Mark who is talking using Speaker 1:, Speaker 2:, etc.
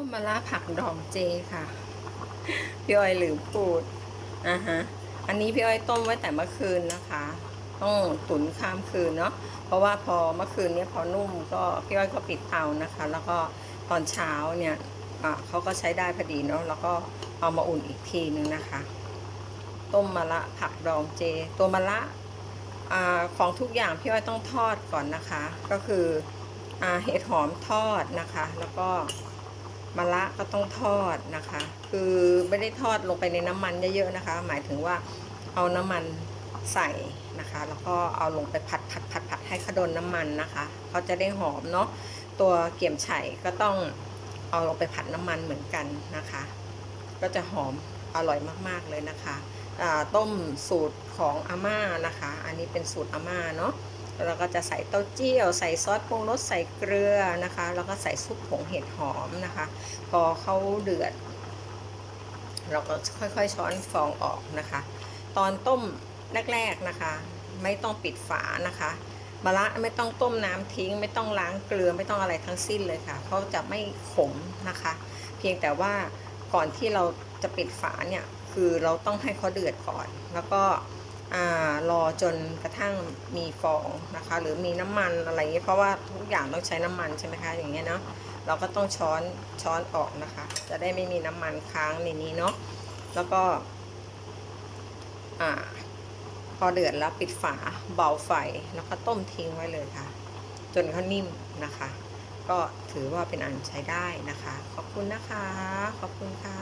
Speaker 1: ต้มมะระผักดองเจค่ะ พี่อ้อยลืมพูดอ่าฮะ อันนี้พี่อ้อยต้มไว้แต่เมื่อคืนนะคะ ต้องตุ๋นข้ามคืนเนาะ เพราะว่าพอเมื่อคืนนี้พอนุ่มก็พี่อ้อยก็ปิดเตานะคะ แล้วก็ตอนเช้าเนี่ยเขาก็ใช้ได้พอดีเนาะ แล้วก็เอามาอุ่นอีกทีนึงนะคะ ต้มมะระผักดองเจ ตัวมะระอของทุกอย่างพี่อ้อยต้องทอดก่อนนะคะ ก็คืออเห็ดหอมทอดนะคะ แล้วก็ มะระก็ต้องทอดนะคะ คือไม่ได้ทอดลงไปในน้ำมันเยอะๆนะคะ หมายถึงว่าเอาน้ำมันใส่นะคะ แล้วก็เอาลงไปผัดผัดผัดผัดให้เขาโดนน้ำมันนะคะเขาจะได้หอมเนาะตัวเกี่ยมไฉก็ต้องเอาลงไปผัดน้ำมันเหมือนกันนะคะ ก็จะหอมอร่อยมากๆเลยนะคะต้มสูตรของอาม่านะคะ อันนี้เป็นสูตรอาม่าเนาะ แล้วก็จะใส่เต้าเจี้ยว ใส่ซอสปรุงรสใส่เกลือนะคะ แล้วก็ใส่ซุปผงเห็ดหอมนะคะ พอเขาเดือด เราก็ค่อยๆช้อนฟองออกนะคะ ตอนต้มแรกๆนะคะ ไม่ต้องปิดฝานะคะมะระไม่ต้องต้มน้ำทิ้ง ไม่ต้องล้างเกลือไม่ต้องอะไรทั้งสิ้นเลยค่ะเขาจะไม่ขมนะคะ เพียงแต่ว่าก่อนที่เราจะปิดฝาเนี่ยคือเราต้องให้เขาเดือดก่อน แล้วก็ รอจนกระทั่งมีฟองนะคะ หรือมีน้ำมันอะไรอย่างเงี้ยเพราะว่าทุกอย่างต้องใช้น้ำมันใช่ไหมคะอย่างเงี้ยเนาะเราก็ต้องช้อนช้อนออกนะคะ จะได้ไม่มีน้ำมันค้างในนี้เนาะแล้วก็อ่าพอเดือดแล้วปิดฝาเบาไฟแล้วก็ต้มทิ้งไว้เลยค่ะ จนเขานิ่มนะคะ ก็ถือว่าเป็นอันใช้ได้นะคะ ขอบคุณนะคะ ขอบคุณค่ะ